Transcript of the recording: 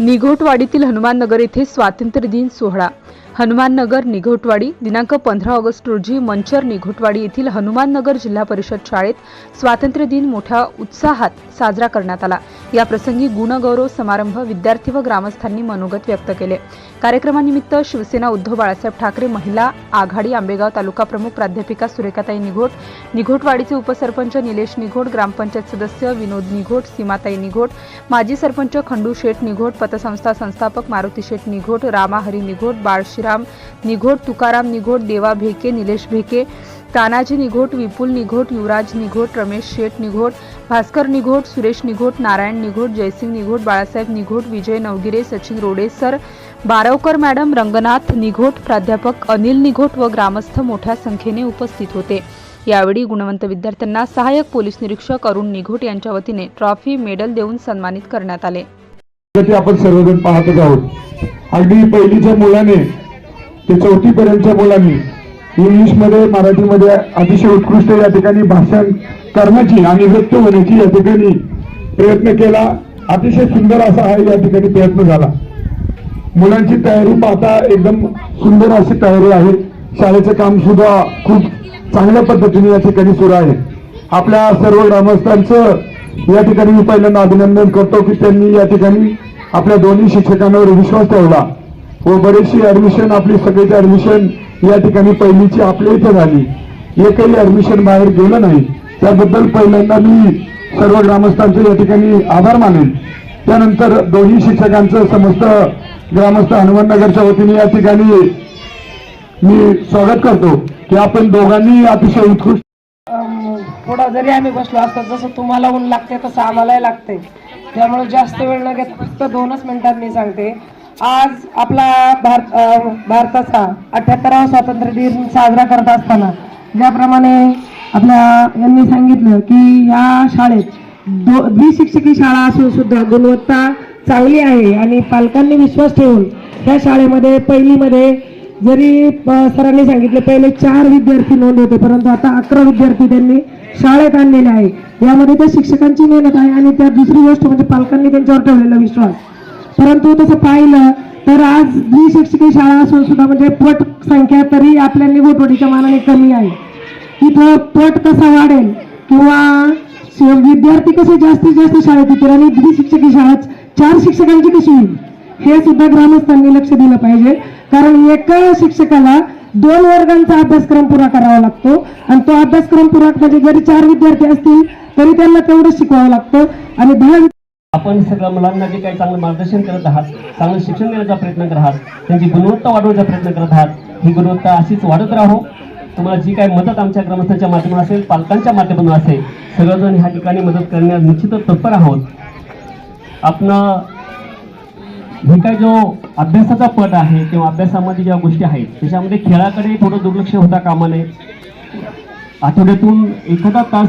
निघोटवाडीतील हनुमाननगर येथे स्वातंत्र्य दिन सोहळा. हनुमाननगर निघोटवाडी दिनांक पंधरा ऑगस्ट रोजी मंचर निघोटवाडी येथील हनुमाननगर जिल्हा परिषद शाळेत स्वातंत्र्य दिन मोठ्या उत्साहात साजरा करण्यात आला. या प्रसंगी गुणगौरव समारंभ विद्यार्थी व ग्रामस्थांनी मनोगत व्यक्त केले. कार्यक्रमानिमित्त शिवसेना उद्धव बाळासाहेब ठाकरे महिला आघाडी आंबेगाव तालुका प्रमुख प्राध्यापिका सुरेखाताई निघोट निघोटवाडीचे उपसरपंच निलेश निघोट ग्रामपंचायत सदस्य विनोद निघोट सीमाताई निघोट माजी सरपंच खंडू शेठ निघोट पतसंस्था संस्थापक मारुती शेठ निघोट रामाहरी निघोट बाळशीराम निघोट तुकाराम निघोट देवा भेके निलेश भेके तानाजी निघोट विपुल निघोट युवराज निघोट रमेश शेठ निघोट भास्कर निघोट सुरेश निघोट नारायण निघोट जयसिंग निघोट बाळासाहेब निघोट विजय नवगिरे सचिन रोडेसर बारवकर मॅडम रंगनाथ निघोट प्राध्यापक अनिल निघोट व ग्रामस्थ मोठ्या संख्येने उपस्थित होते. यावेळी गुणवंत विद्यार्थ्यांना सहाय्यक पोलीस निरीक्षक अरुण निघोट यांच्या वतीने ट्रॉफी मेडल देऊन सन्मानित करण्यात आले. आपण सर्वजण पाहतच आहोत. अगदी पहिलीच्या मुलाने ते चौथी पर्यंतच्या मुलांनी इंग्लिशमध्ये मराठीमध्ये अतिशय उत्कृष्ट या ठिकाणी भाषण करण्याची आणि व्यक्त होण्याची या ठिकाणी प्रयत्न केला. अतिशय सुंदर असा हा या ठिकाणी प्रयत्न झाला. मुलांची तयारी पाहता एकदम सुंदर अशी तयारी आहे. शाळेचं काम सुद्धा खूप चांगल्या पद्धतीने या ठिकाणी सुरू आहे. आपल्या सर्व ग्रामस्थांचं या ठिकाणी मी पहिल्यांदा अभिनंदन करतो की त्यांनी या ठिकाणी आपल्या दोन्ही शिक्षकांवर विश्वास ठेवला. व बरीचशी ऍडमिशन आपली सगळीची ऍडमिशन या ठिकाणी पहिलीची आपल्या इथे झाली. एकही ऍडमिशन बाहेर गेलं नाही. त्याबद्दल पहिल्यांदा मी सर्व ग्रामस्थांचे या ठिकाणी आभार मानेन. त्यानंतर दोन्ही शिक्षकांचं समस्त ग्रामस्थ हनुमाननगरच्या वतीने या ठिकाणी मी स्वागत करतो की आपण दोघांनी अतिशय उत्कृष्ट थोडा जरी आम्ही बसलो असतो. जसं तुम्हाला ऊन लागते तसं आम्हालाही लागते त्यामुळे जास्त वेळ न घेता फक्त दोनच मिनिटात मी सांगते. आज आपला भारत भारताचा अठ्याहत्तरावा स्वातंत्र्य दिन साजरा करत असताना ज्याप्रमाणे आपल्या यांनी सांगितलं की या शाळेत दो द्विशिक्षकी शाळा असून सुद्धा गुणवत्ता चांगली आहे आणि पालकांनी विश्वास ठेवून या शाळेमध्ये पहिलीमध्ये जरी सरांनी सांगितले पहिले चार विद्यार्थी नोंद होते परंतु आता अकरा विद्यार्थी त्यांनी शाळेत आणलेले आहे. यामध्ये त्या शिक्षकांची मेहनत आहे आणि त्या दुसरी गोष्ट म्हणजे पालकांनी त्यांच्यावर ठेवलेला विश्वास. परंतु तसं पाहिलं तर आज द्विशिक्षकी शाळा असून सुद्धा म्हणजे पट संख्या तरी आपल्या निवडणुकीच्या मानाने कमी आहे. इथं पट कसा वाढेल किंवा विद्यार्थी कसे जास्तीत जास्त शाळेत येतील आणि द्विशिक्षकी शाळा चार शिक्षकांची कशी होईल हे सुद्धा ग्रामस्थांनी लक्ष दिलं पाहिजे. कारण एका शिक्षकाला दोन वर्गांचा अभ्यासक्रम पुरा करावा लागतो आणि तो अभ्यासक्रम पुरा म्हणजे जरी चार विद्यार्थी असतील तरी त्यांना तेवढंच शिकवावं लागतं. आणि दहा आपण सगळ्या मुलांना जे काही चांगलं मार्गदर्शन करत आहात चांगलं शिक्षण देण्याचा प्रयत्न करत आहात त्यांची गुणवत्ता वाढवण्याचा प्रयत्न करत आहात ही गुणवत्ता अशीच वाढत राहो. तुम्हाला जी काही मदत आमच्या ग्रामस्थांच्या माध्यमातून असेल पालकांच्या माध्यमातून असेल सगळेजण ह्या ठिकाणी मदत करण्यास निश्चितच तत्पर आहोत. आपण हे काय जो अभ्यासाचा पट आहे किंवा अभ्यासामध्ये ज्या गोष्टी आहेत त्याच्यामध्ये खेळाकडे थोडं दुर्लक्ष होता कामा नये. आठवड्यातून एखादा तास